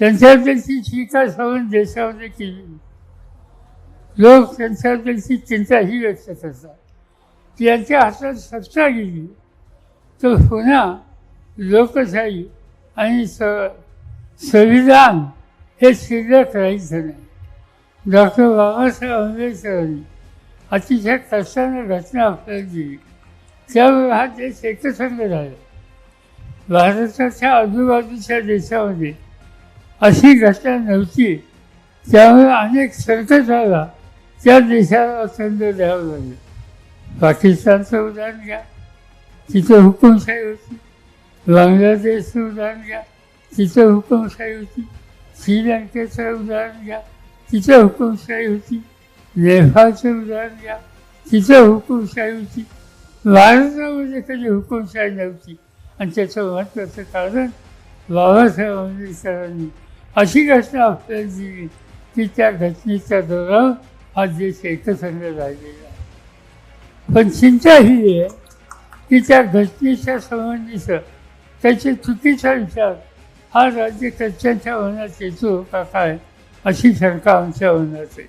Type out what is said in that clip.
त्यांच्याबद्दलची चिंता संबंध देशामध्ये केली. लोक त्यांच्याबद्दलची चिंताही व्यक्त करतात. त्यांच्या यांच्या हातात सत्ता गेली तर पुन्हा लोकशाही आणि स संविधान हे शिल्लक राहायचं नाही. डॉक्टर बाबासाहेब आंबेडकरांनी अतिशय कष्टानं घटना आपल्याला दिली. त्यामुळे हा देश एकसंघ झाला. भारताच्या आजूबाजूच्या देशामध्ये अशी घटना नव्हती. त्यामुळे अनेक संकटाला त्या देशाला अत्यंत द्यावं लागलं. पाकिस्तानचं उदाहरण घ्या. तिथं हुकुमशाही होती. बांगलादेशचं उदाहरण घ्या. तिथं हुकुमशाही होती. श्रीलंकेचं उदाहरण घ्या. तिथं हुकुमशाही होती. नेपाळचं उदाहरण घ्या. तिथं हुकुमशाही होती. भारतामध्ये कधी हुकुमशाही नव्हती. आणि त्याचं महत्त्वाचं कारण बाबासाहेब आंबेडकरांनी अशी घटना आपल्याला दिली की त्या घटनेच्या दौरान हा देश एकसंघ राहिलेला आहे पण चिंता ही आहे की त्या घटनेच्या संबंधीचं त्याचे चुकीचा विचार हा राज्यकर्त्यांच्या मनात येतो का काय अशी शंका आमच्या मनात आहे.